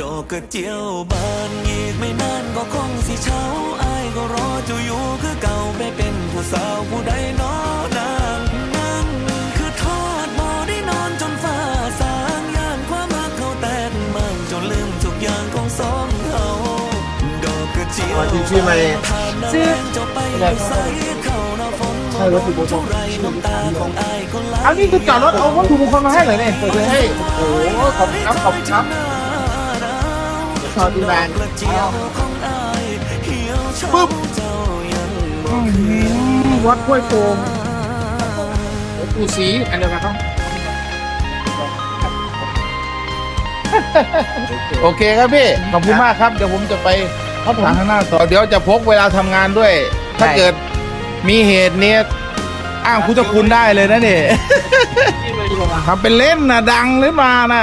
ดอกกระเจียวบานอีกไม่นานก็คงสิเช้าอายก็รอเจ้าอยู่คือเก่าไปเป็นผู้สาวผู้ใดเนอนางนั่งคือทอดบ่ได้นอนจนฟ้าสางย่านความรักเขาแตกมันจนลืมทุกอย่างของสองเขาดอกกระเจียวอ๋อที่ชื่อมาเลยผ่านน้าแรงเจ้าไปอยู่ใสเขาหน้าฝนใช่รถอยู่บนเท่าไรน้ำตาของอายก็ไหลอานี่คือจอดรถเอาวัตถุมงคลมาให้เลยเนี่ยเปิดให้ โอ้โหขอบคุณครับขอบคุณครับ ชอบที่แบรนด์ปึ๊บอื้อหือวัดห้วยโป่งหลวงปู่ศรีอันเดียวกันครับโอเคครับพี่ ขอบคุณมากครับ เดี๋ยวผมจะไปทางข้างหน้าต่อเดี๋ยวจะพกเวลาทำงานด้วย ถ้าเกิดมีเหตุเนี้ยอ้างพุทธคุณได้เลยนะเนี่ยทำเป็นเล่นนะดังหรือมานะ